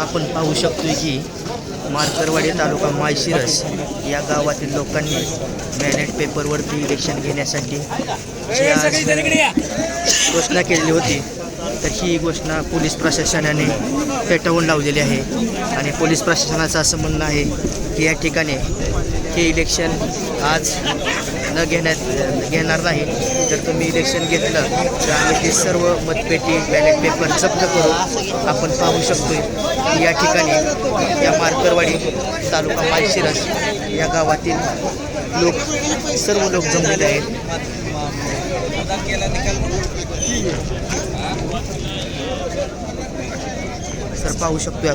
आपण पाहू शकतोय की मार्करवाडी तालुका माळशिरस या गावातील लोकांनी बॅलेट पेपरवरती इलेक्शन घेण्यासाठी घोषणा केलेली होती. तर ही घोषणा पोलीस प्रशासनाने पेटवून लावलेली आहे. आणि पोलीस प्रशासनाचं असं म्हणणं आहे की या ठिकाणी हे इलेक्शन आज न घेण्यात घेणार नाही. जर तुम्ही इलेक्शन घेतलं तर आम्ही ते सर्व मतपेटी बॅलेट पेपर जप्त करू आपण पाहू शकतोय. की या ठिकाणी या मारकरवाडी तालुका मालशिरस या गावातील लोक सर्व लोक जमलेले आहेत. सर पाहू शकतो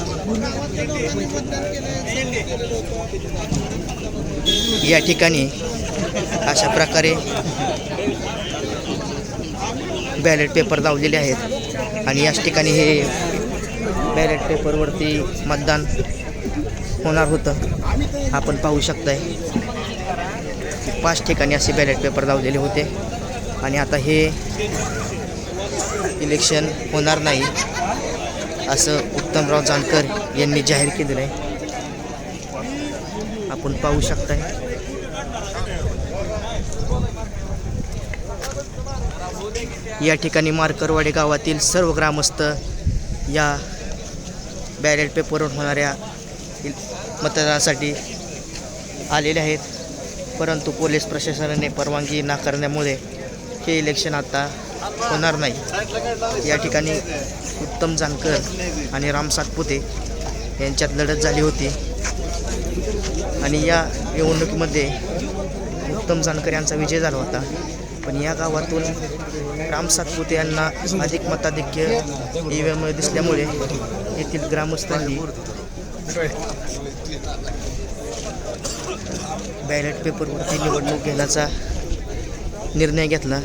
या ठिकाणी अशा प्रकारे बॅलेट पेपर लावलेले आहेत. आणि याच ठिकाणी हे बॅलेट पेपरवरती मतदान होणार होतं. आपण पाहू शकताय. पाच ठिकाणी असे बॅलेट पेपर लावलेले होते. आणि आता हे इलेक्शन होणार नाही असं उत्तमराव जानकर यांनी जाहीर केलेलं आहे. आपण पाहू शकताय. या ठिकाणी मारकरवाडे गावातील सर्व ग्रामस्थ या बॅलेट पेपरवर होणाऱ्या मतदानासाठी आलेले आहेत. परंतु पोलीस प्रशासनाने परवानगी नाकारण्यामुळे हे इलेक्शन आता होणार नाही. या ठिकाणी उत्तम जानकर आणि राम सातपुते यांच्यात लढत झाली होती. आणि या निवडणुकीमध्ये उत्तम जानकर यांचा विजय झाला होता. पण या गावातून राम सातपुते यांना अधिक मताधिक्य ई व्ही एममध्ये दिसल्यामुळे येथील ग्रामस्थांनी बॅलेट पेपरवरती निवडणूक घेण्याचा निर्णय घेतला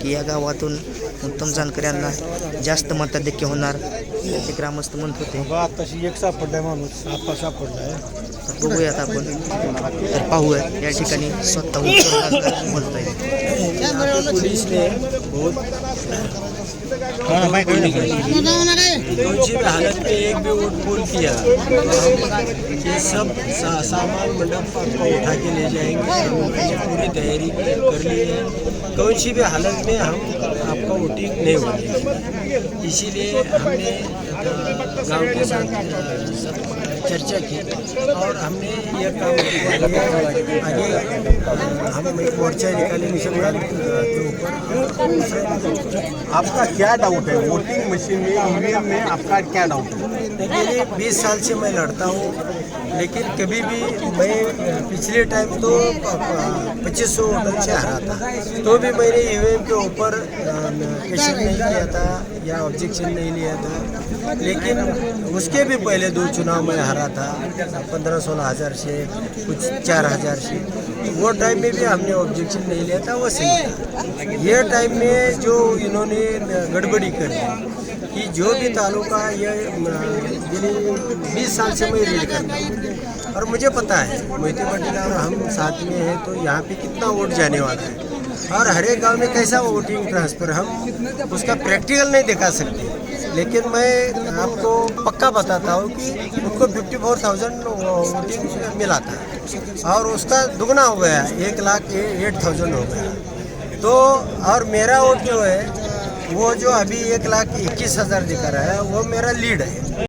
की या गावातून उत्तम जानकर यांना जास्त मताधिक्य होणार ते ग्रामस्थ म्हणत होते. बघा आताशी एक सापडलाय माणूस. आपा सापडलाय. तर बघूयात आपण. तर पाहूया या ठिकाणी बोलत आहेत पुलिस ने बहुत किसी भी हालत में एक भी पोल किया ये. सब सा, सामान मंडप उठा के ले जाएँगे पूरी तैयारी कर ली है कौन सी भी हालत में हम आपका वोटिंग नहीं होगी इसीलिए हमने गाँव के साथ चर्चा की और हमने ये काम आगे, हम एक मोर्चा निकाले मिशन आपका क्या डाउट है? वोटिंग मशीन में ईवीएम में आपका क्या डाउट है? देखिए, बीस साल से मैं लड़ता हूँ, लेकिन कभी भी मैं पिछले टाइम तो पच्चीस सौ वोटों से हारा था। तो भी मैंने ईवीएम के ऊपर क्वेश्चन नहीं किया था या ऑब्जेक्शन नहीं लिया था। लेकिन उसके भी पहले दो चुनाव में हारा था। पंद्रह सोलह हज़ार से, कुछ चार हज़ार से। वो टाइम में भी हमने ऑब्जेक्शन नहीं लिया था, वो सही था। ये टाइम में जो इन्होंने गड़बड़ी कर दी, कि जो भी तालुका ये बीस साल से मैं रीड करता हूँ। और मुझे पता है, मोहिते पटेल और हम साथ में हैं तो यहाँ पे कितना वोट जाने वाला है। और हर एक गाँव में कैसा वोटिंग ट्रांसफ़र हम उसका प्रैक्टिकल नहीं दिखा सकते। लेकिन मैं आपको पक्का बताता हूँ कि उनको फिफ्टी फोर थाउज़ेंड वोटिंग मिला था। और उसका दुगना हो गया, एक लाख एट थाउज़ेंड हो गया। तो और मेरा वोट जो है, वो जो अभी एक लाख इक्कीस हज़ार दिखा रहा है, वो मेरा लीड है।